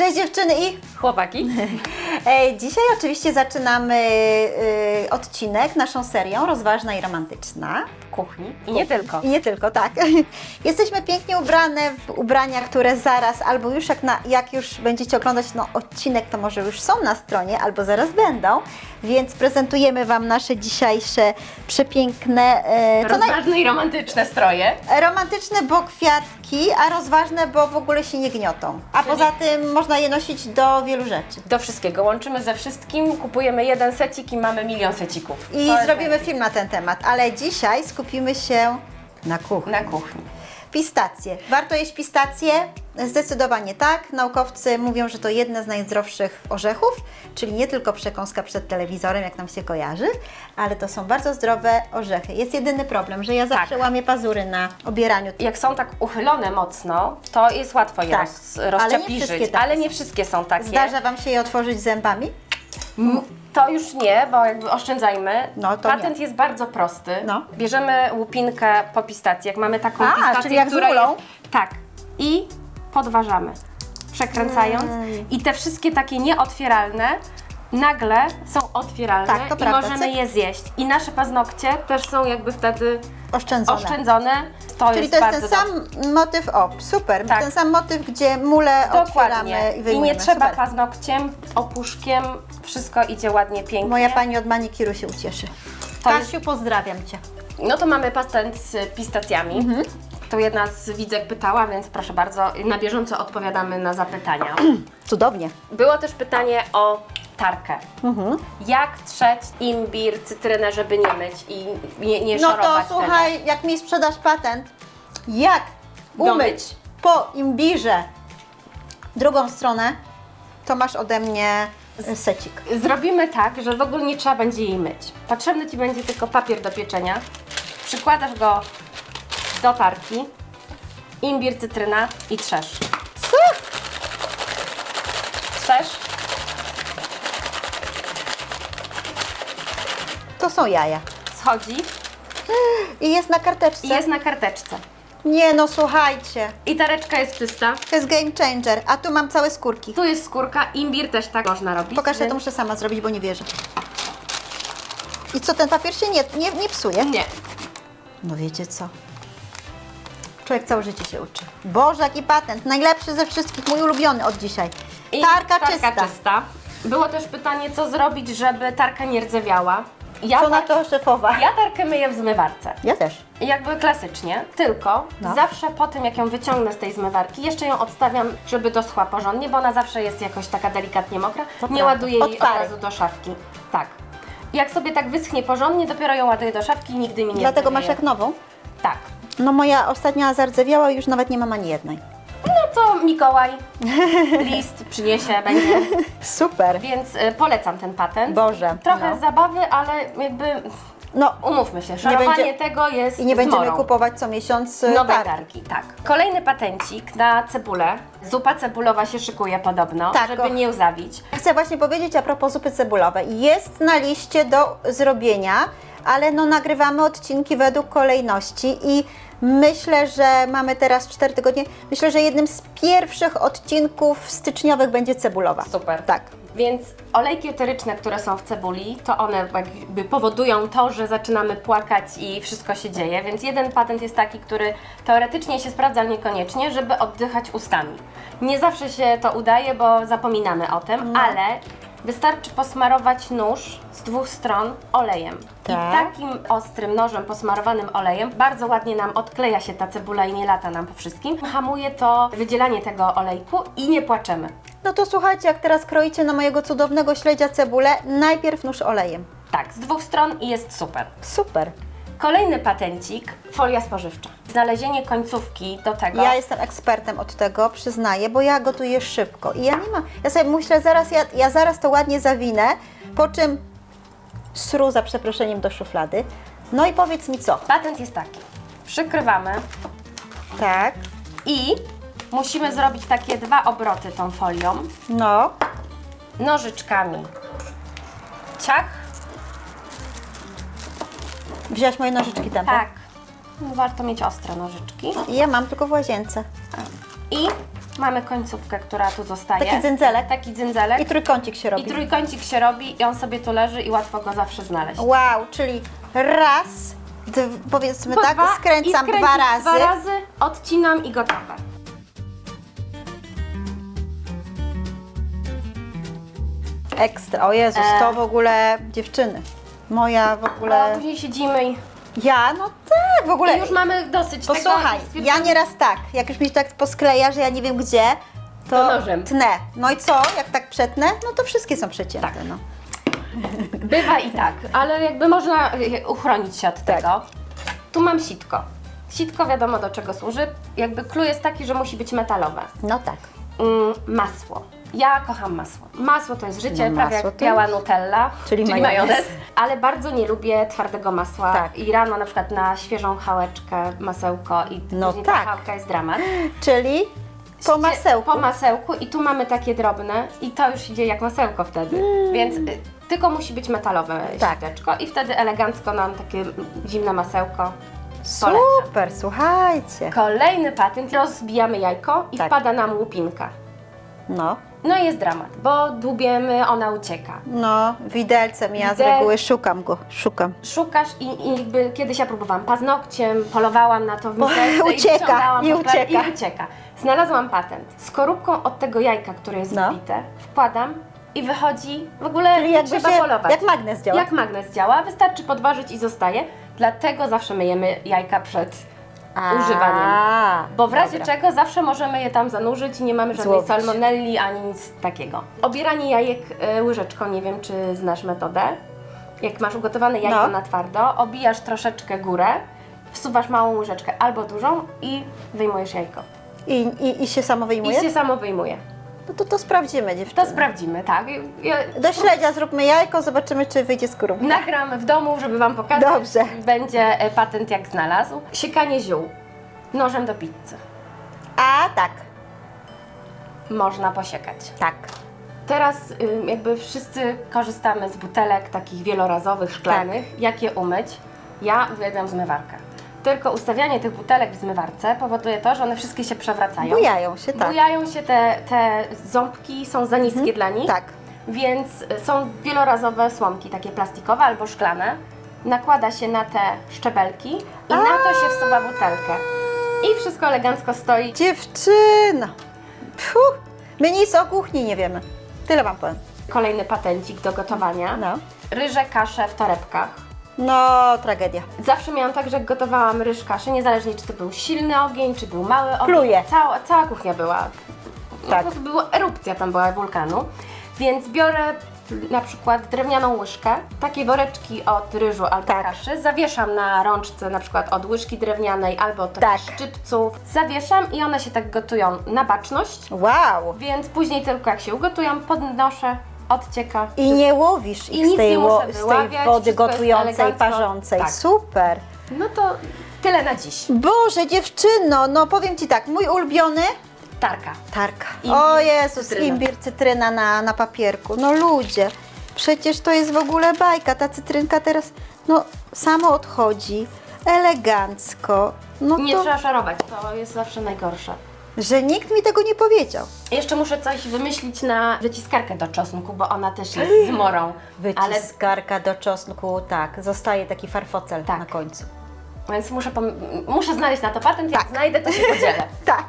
Cześć dziewczyny i Chłopaki. e, dzisiaj oczywiście zaczynamy e, odcinek, naszą serią rozważna i romantyczna. Kuchni. I nie tylko. I nie tylko, tak. Jesteśmy pięknie ubrane w ubrania, które zaraz, albo już jak, na, jak już będziecie oglądać no, odcinek, to może już są na stronie, albo zaraz będą. Więc prezentujemy Wam nasze dzisiejsze przepiękne, e, co naj, Rozważne i romantyczne stroje. romantyczne, bo kwiatki, a rozważne, bo w ogóle się nie gniotą. A poza tym można je nosić do wielu rzeczy. Do wszystkiego. Łączymy ze wszystkim, kupujemy jeden secik i mamy milion secików. I zrobimy film na ten temat, ale dzisiaj skupimy się na kuchni. Na kuchni. Pistacje. Warto jeść pistacje? Zdecydowanie tak. Naukowcy mówią, że to jedne z najzdrowszych orzechów, czyli nie tylko przekąska przed telewizorem, jak nam się kojarzy, ale to są bardzo zdrowe orzechy. Jest jedyny problem, że ja zawsze Tak. łamię pazury na obieraniu. Jak są tak uchylone mocno, to jest łatwo je Tak. roz, Ale nie wszystkie takie ale nie są. wszystkie są takie. Zdarza Wam się je otworzyć zębami? To już nie, bo jakby oszczędzajmy. No, to Patent nie. jest bardzo prosty. No. Bierzemy łupinkę po pistacji. Jak mamy taką A, pistację, czyli jak z która rulą? jest... Tak. I podważamy. Przekręcając. Mm. I te wszystkie takie nieotwieralne nagle są otwieralne Tak, i prawda. możemy Cyk. je zjeść. I nasze paznokcie też są jakby wtedy Oszczędzone. oszczędzone. To Czyli jest to jest ten sam motyw, o super, Tak. ten sam motyw, gdzie mule otwieramy Dokładnie. i I wyjmujemy. nie trzeba Super. paznokciem, opuszkiem, wszystko idzie ładnie, pięknie. Moja pani od manikiru się ucieszy. To Kasiu, pozdrawiam Cię. No to mamy patent z pistacjami. Mhm. To jedna z widzek pytała, więc proszę bardzo, na bieżąco odpowiadamy na zapytania. Cudownie. Było też pytanie o tarkę. Mhm. Jak trzeć imbir, cytrynę, żeby nie myć i nie, nie No to szorować słuchaj, jak mi sprzedasz patent, jak Domyć. umyć po imbirze drugą stronę, to masz ode mnie secik. Zrobimy tak, że w ogóle nie trzeba będzie jej myć. Potrzebny Ci będzie tylko papier do pieczenia. Przykładasz go do tarki, imbir, cytryna i trzesz. Trzesz. To są jaja. Schodzi I jest na karteczce. i jest na karteczce. Nie no, słuchajcie, I tareczka jest czysta. to jest game changer, a tu mam całe skórki. Tu jest skórka, imbir też tak można robić. Pokaż, ja to muszę sama zrobić, bo nie wierzę. I co, ten papier się nie, nie, nie psuje? Nie. No wiecie co? Człowiek całe życie się uczy. Boże, jaki patent. Najlepszy ze wszystkich, mój ulubiony od dzisiaj. I Tarka, czysta. czysta. Było też pytanie, co zrobić, żeby tarka nie rdzewiała. Ja, Co na tar- to szefowa? ja tarkę myję w zmywarce. Ja też. Jakby klasycznie, tylko No. zawsze po tym, jak ją wyciągnę z tej zmywarki, jeszcze ją odstawiam, żeby doschła porządnie, bo ona zawsze jest jakoś taka delikatnie mokra. To nie prawda. ładuję jej Od razu do szafki. Tak. Jak sobie tak wyschnie porządnie, dopiero ją ładuję do szafki i nigdy mi nie Dlatego masz jak nową? Tak. No moja ostatnia zardzewiała i już nawet nie mam ani jednej. To Mikołaj list przyniesie, będzie. Super. Więc y, polecam ten patent. Boże. Trochę no. zabawy, ale jakby no umówmy się, szorowanie będzie- tego jest i nie będziemy zmorą. kupować co miesiąc y, Nowej tarki. tarki, tak. Kolejny patencik na cebulę. Zupa cebulowa się szykuje podobno, Tak, żeby o. nie łzawić. Chcę właśnie powiedzieć a propos zupy cebulowej. Jest na liście do zrobienia, ale no nagrywamy odcinki według kolejności i myślę, że mamy teraz 4 tygodnie. Myślę, że jednym z pierwszych odcinków styczniowych będzie cebulowa. Super. Tak. Więc olejki eteryczne, które są w cebuli, to one jakby powodują to, że zaczynamy płakać i wszystko się dzieje. Więc jeden patent jest taki, który teoretycznie się sprawdza, ale niekoniecznie, żeby oddychać ustami. Nie zawsze się to udaje, bo zapominamy o tym, No. ale wystarczy posmarować nóż z dwóch stron olejem. Tak. I takim ostrym nożem posmarowanym olejem bardzo ładnie nam odkleja się ta cebula i nie lata nam po wszystkim. Hamuje to wydzielanie tego olejku i nie płaczemy. No to słuchajcie, jak teraz kroicie na mojego cudownego śledzia cebulę, najpierw nóż olejem. Tak, z dwóch stron i jest super. Super. Kolejny patencik, folia spożywcza. Znalezienie końcówki do tego. Ja jestem ekspertem od tego, przyznaję, bo ja gotuję szybko i ja nie mam. Ja sobie myślę, zaraz ja, ja zaraz to ładnie zawinę, po czym sru za przeproszeniem do szuflady. No i powiedz mi co? Patent jest taki. Przykrywamy Tak. i musimy zrobić takie dwa obroty tą folią. No. Nożyczkami. Ciach. Wziąłeś moje nożyczki tam. Tak. No, Warto mieć ostre nożyczki. I ja mam tylko w łazience. I mamy końcówkę, która tu zostaje. Taki dzędzelek. Taki dzędzelek. I trójkącik się robi. I trójkącik się robi i on sobie tu leży i łatwo go zawsze znaleźć. Wow, czyli raz, dw, powiedzmy Po tak, dwa skręcam dwa razy. Dwa razy, odcinam i gotowe. Ekstra. O Jezus, E. to w ogóle dziewczyny. Moja w Ale ogóle. później siedzimy i, Ja, no tak, w ogóle. i już mamy dosyć Posłuchaj, tego. ja nieraz tak, jak już mi się tak poskleja, że ja nie wiem gdzie, to To nożem. tnę. No i co, jak tak przetnę, no to wszystkie są przecięte. Tak. No. Bywa i tak, ale jakby można y, uchronić się od Tak. tego. Tu mam sitko. Sitko wiadomo do czego służy. Jakby clue jest taki, że musi być metalowe. no tak. Mm, masło. Ja kocham masło. Masło to jest życie, No, prawie masło jak to biała Nutella, czyli majonez. Ale bardzo nie lubię twardego masła. Tak. I rano na przykład na świeżą chałeczkę, masełko i No później tak. ta chałka jest dramat. Czyli po masełku. Po masełku i tu mamy takie drobne i to już idzie jak masełko wtedy. Więc y, tylko musi być metalowe Mm. Tak. i wtedy elegancko nam takie mm, zimne masełko polecam. Super, słuchajcie. Kolejny patent, rozbijamy jajko i Tak. wpada nam łupinka. No, No i jest dramat, bo dłubiemy, ona ucieka. no, widelcem ja z Widel- reguły szukam go, szukam. Szukasz i, i jakby kiedyś ja próbowałam paznokciem, polowałam na to w miseczce ucieka, i wyciągałam i po ucieka. I ucieka. Znalazłam patent. Skorupką od tego jajka, które jest No. wbite, wkładam i wychodzi, w ogóle Czyli jakby trzeba się, polować. jak magnes działa. Jak magnes działa, wystarczy podważyć i zostaje. Dlatego zawsze myjemy jajka przed używaniem. A, Bo w razie dobra. czego zawsze możemy je tam zanurzyć i nie mamy żadnej Złowić. salmonelli ani nic takiego. Obieranie jajek y, łyżeczką, nie wiem czy znasz metodę. Jak masz ugotowane jajko No. na twardo, obijasz troszeczkę górę, wsuwasz małą łyżeczkę albo dużą i wyjmujesz jajko. I, i, I się samo I wyjmuje? się samo wyjmuje. No to to sprawdzimy dziewczyny. To sprawdzimy, tak. Ja Do śledzia zróbmy jajko, zobaczymy czy wyjdzie skorupka. nagram w domu, żeby Wam pokazać. Dobrze. Będzie e, patent jak znalazł. Siekanie ziół. Nożem do pizzy. A tak, Można posiekać. tak. Teraz ym, jakby wszyscy korzystamy z butelek takich wielorazowych, szklanych. Tak. Jak je umyć? Ja uwielbiam zmywarkę. Tylko ustawianie tych butelek w zmywarce powoduje to, że one wszystkie się przewracają. Bujają się, tak. Bujają się te, te ząbki, są za niskie dla nich. Tak. Więc y, są wielorazowe słomki, takie plastikowe albo szklane. Nakłada się na te szczebelki i na to się wsuwa butelkę. I wszystko elegancko stoi. Dziewczyna! Puh. My nic o kuchni nie wiemy. Tyle wam powiem. Kolejny patencik do gotowania. No. Ryże, kasze w torebkach. No, tragedia. Zawsze miałam tak, że jak gotowałam ryż kaszę, niezależnie czy to był silny ogień, czy był mały ogień, Pluje. Cała, cała kuchnia była, no Tak. po prostu była erupcja tam była wulkanu. Więc biorę na przykład drewnianą łyżkę, takie woreczki od ryżu albo Tak. kaszy, zawieszam na rączce na przykład od łyżki drewnianej albo od takich Tak. szczypców, zawieszam i one się tak gotują na baczność, Wow! więc później tylko jak się ugotują, podnoszę, odcieka. I nie łowisz I ich nic z tej, wo- z tej wody wszystko jest gotującej, elegancko. parzącej. Tak. Super! No to tyle na dziś. Boże, dziewczyno, no powiem Ci tak, mój ulubiony Tarka. tarka. Imbir, o Jezus, cytryna. imbir, cytryna na, na papierku. No ludzie, przecież to jest w ogóle bajka. Ta cytrynka teraz, no samo odchodzi, elegancko. No Nie to, trzeba szarować, to jest zawsze najgorsze. Że nikt mi tego nie powiedział. Jeszcze muszę coś wymyślić na wyciskarkę do czosnku, bo ona też jest z morą. Ale Wyciskarka do czosnku, tak, zostaje taki farfocel Tak. na końcu. więc muszę, pom- muszę znaleźć na to patent, jak Tak. znajdę, to się podzielę. Tak.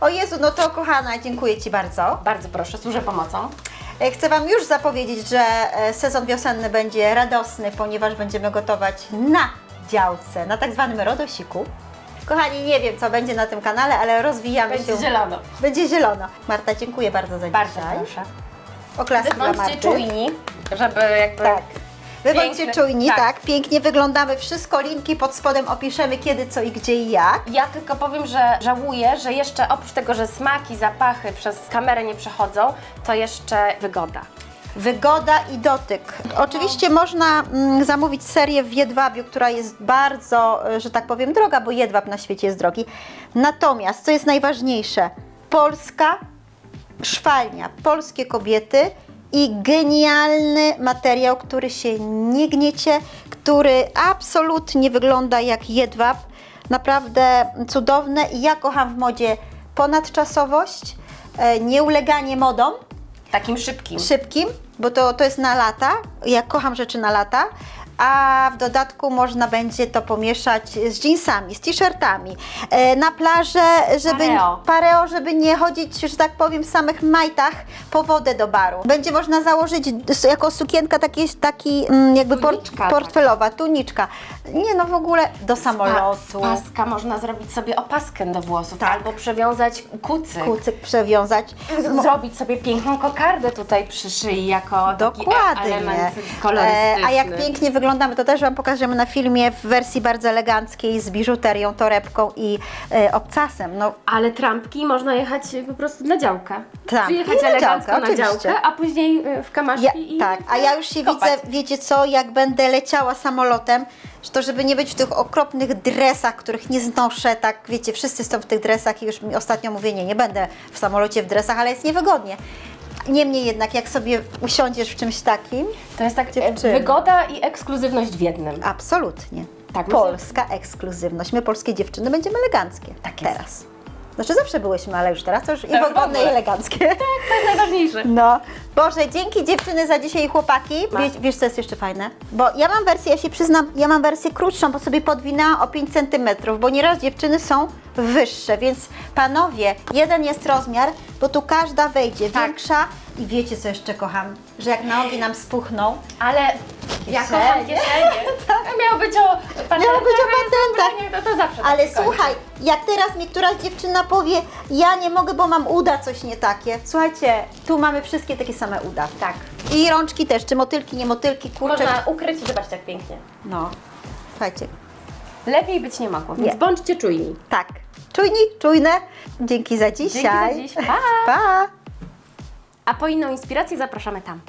O Jezu, no to kochana, dziękuję Ci bardzo. Bardzo proszę, służę pomocą. E, Chcę Wam już zapowiedzieć, że e, sezon wiosenny będzie radosny, ponieważ będziemy gotować na działce, na tak zwanym rodosiku. Kochani, nie wiem, co będzie na tym kanale, ale rozwijamy Będzie się. zielono. Będzie zielono. Marta, dziękuję bardzo za Bardzo dzisiaj. proszę. Oklaski dla bądźcie Marty. czujni, żeby jakby... Tak. Wy bądźcie czujni, tak. tak. Pięknie wyglądamy. Wszystko, linki pod spodem opiszemy kiedy, co i gdzie i jak. Ja tylko powiem, że żałuję, że jeszcze oprócz tego, że smaki, zapachy przez kamerę nie przechodzą, to jeszcze wygoda. Wygoda i dotyk. Oczywiście można mm, zamówić serię w jedwabiu, która jest bardzo, e, że tak powiem, droga, bo jedwab na świecie jest drogi. Natomiast, co jest najważniejsze, polska szwalnia, polskie kobiety i genialny materiał, który się nie gniecie, który absolutnie wygląda jak jedwab. Naprawdę cudowne i ja kocham w modzie ponadczasowość, e, nieuleganie modom, Takim szybkim. szybkim, bo to, to jest na lata. Ja kocham rzeczy na lata. A w dodatku można będzie to pomieszać z jeansami, z t-shirtami. E, na plażę, żeby Pareo. pareo, żeby nie chodzić, że tak powiem, w samych majtach po wodę do baru. Będzie można założyć jako sukienka taki, taki mm, jakby Tuniczka, portfelowa, tuniczka. Nie no w ogóle do samolotu. Z paska można zrobić sobie opaskę do włosów Tak. albo przewiązać kucyk. Kucyk przewiązać. Zrobić sobie piękną kokardę tutaj przy szyi jako Dokładnie. element kolorystyczny. E, a jak pięknie wyglądamy, to też Wam pokażemy na filmie w wersji bardzo eleganckiej z biżuterią, torebką i e, obcasem. No, Ale trampki można jechać po prostu na działkę. Trampki Przyjechać na elegancko działkę, na oczywiście. działkę, a później y, w kamaszki ja, i tak, a ja już się kopać. widzę, wiecie co, jak będę leciała samolotem, że to żeby nie być w tych okropnych dresach, których nie znoszę, tak wiecie, wszyscy są w tych dresach i już mi ostatnio mówię, nie, nie będę w samolocie w dresach, ale jest niewygodnie. Niemniej jednak, jak sobie usiądziesz w czymś takim, To jest tak e, Dziewczyny. wygoda i ekskluzywność w jednym. Absolutnie. Tak, Polska ekskluzywność. My, polskie dziewczyny, będziemy eleganckie. Tak jest. Teraz. Znaczy zawsze byłyśmy, ale już teraz to już i Tak, w wygodne i eleganckie. To jest najważniejsze. No. Boże, dzięki dziewczyny za dzisiaj chłopaki. Wiesz, wiesz co jest jeszcze fajne? Bo ja mam wersję, ja się przyznam, ja mam wersję krótszą, bo sobie podwinęłam o 5 cm, bo nieraz dziewczyny są wyższe, więc panowie, jeden jest rozmiar, bo tu każda wejdzie Tak. większa i wiecie co jeszcze kocham? Że jak nogi nam spuchną, Ale ja Kieszenie. kocham kieszenie. Miało być o patentach. Miało być o patentach. ubranie To, to zawsze Ale tak kończy. słuchaj, jak teraz mi któraś dziewczyna powie, ja nie mogę, bo mam uda coś nie takie. Słuchajcie, tu mamy wszystkie takie same uda. Tak. I rączki też, czy motylki, nie motylki, kurczę. Można ukryć i zobaczyć jak pięknie. No, słuchajcie, Lepiej być nie mogło, więc Nie. bądźcie czujni. tak. Czujni, czujne. Dzięki za dzisiaj. Dzięki za dziś. Pa! Pa! A po inną inspirację zapraszamy tam.